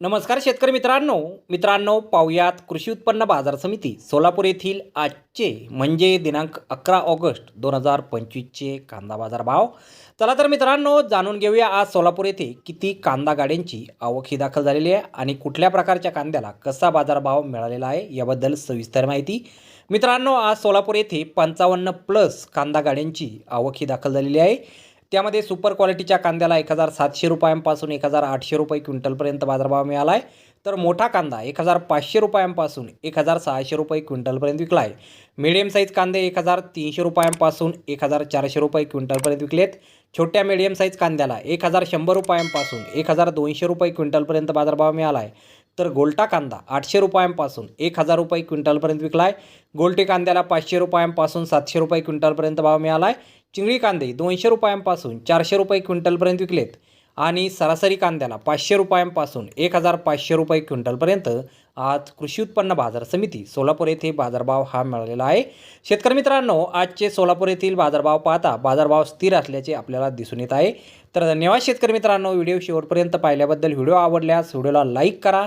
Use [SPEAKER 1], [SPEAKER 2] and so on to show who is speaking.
[SPEAKER 1] नमस्कार शेतकरी मित्रांनो. मित्रांनो पाहुयात कृषी उत्पन्न बाजार समिती सोलापूर येथील आजचे म्हणजे दिनांक अकरा ऑगस्ट दोन हजार पंचवीसचे कांदा बाजार भाव. चला तर मित्रांनो जाणून घेऊया आज सोलापूर येथे किती कांदा गाड्यांची आवक ही दाखल झालेली आहे आणि कुठल्या प्रकारच्या कांद्याला कसा बाजारभाव मिळालेला आहे याबद्दल सविस्तर माहिती. मित्रांनो आज सोलापूर येथे पंचावन्न प्लस कांदा गाड्यांची आवक ही दाखल झालेली आहे. त्यामध्ये सुपर क्वालिटीच्या कांद्याला एक हजार सातशे रुपयांपासून एक हजार आठशे रुपये क्विंटलपर्यंत बाजारभाव मिळाला आहे तर मोठा कांदा एक हजार पाचशे रुपयांपासून एक हजार सहाशे रुपये क्विंटलपर्यंत विकला आहे मिडियम साईज कांदे एक हजार तीनशे रुपयांपासून एक हजार चारशे रुपये क्विंटलपर्यंत विकलेत. छोट्या मिडियम साईज कांद्याला एक हजार शंभर रुपयांपासून एक हजार दोनशे रुपये क्विंटलपर्यंत बाजारभाव मिळाला आहे तर गोल्टा कांदा आठशे रुपयांपासून एक हजार रुपये क्विंटलपर्यंत विकला आहे गोल्टी कांद्याला पाचशे रुपयांपासून सातशे रुपये क्विंटलपर्यंत भाव मिळाला आहे चिंगळी कांदे दोनशे रुपयांपासून चारशे रुपये क्विंटलपर्यंत विकलेत. आणि सरासरी कांद्याला पाचशे रुपयांपासून एक हजार पाचशे रुपये क्विंटलपर्यंत आज कृषी उत्पन्न बाजार समिती सोलापूर येथे बाजारभाव हा मिळालेला आहे. शेतकरी मित्रांनो आजचे सोलापूर येथील बाजारभाव पाहता बाजारभाव स्थिर असल्याचे आपल्याला दिसून येत आहे. तर धन्यवाद शेतकरी मित्रांनो व्हिडिओ शेवटपर्यंत पाहिल्याबद्दल व्हिडिओ आवडल्यास व्हिडिओला लाईक करा.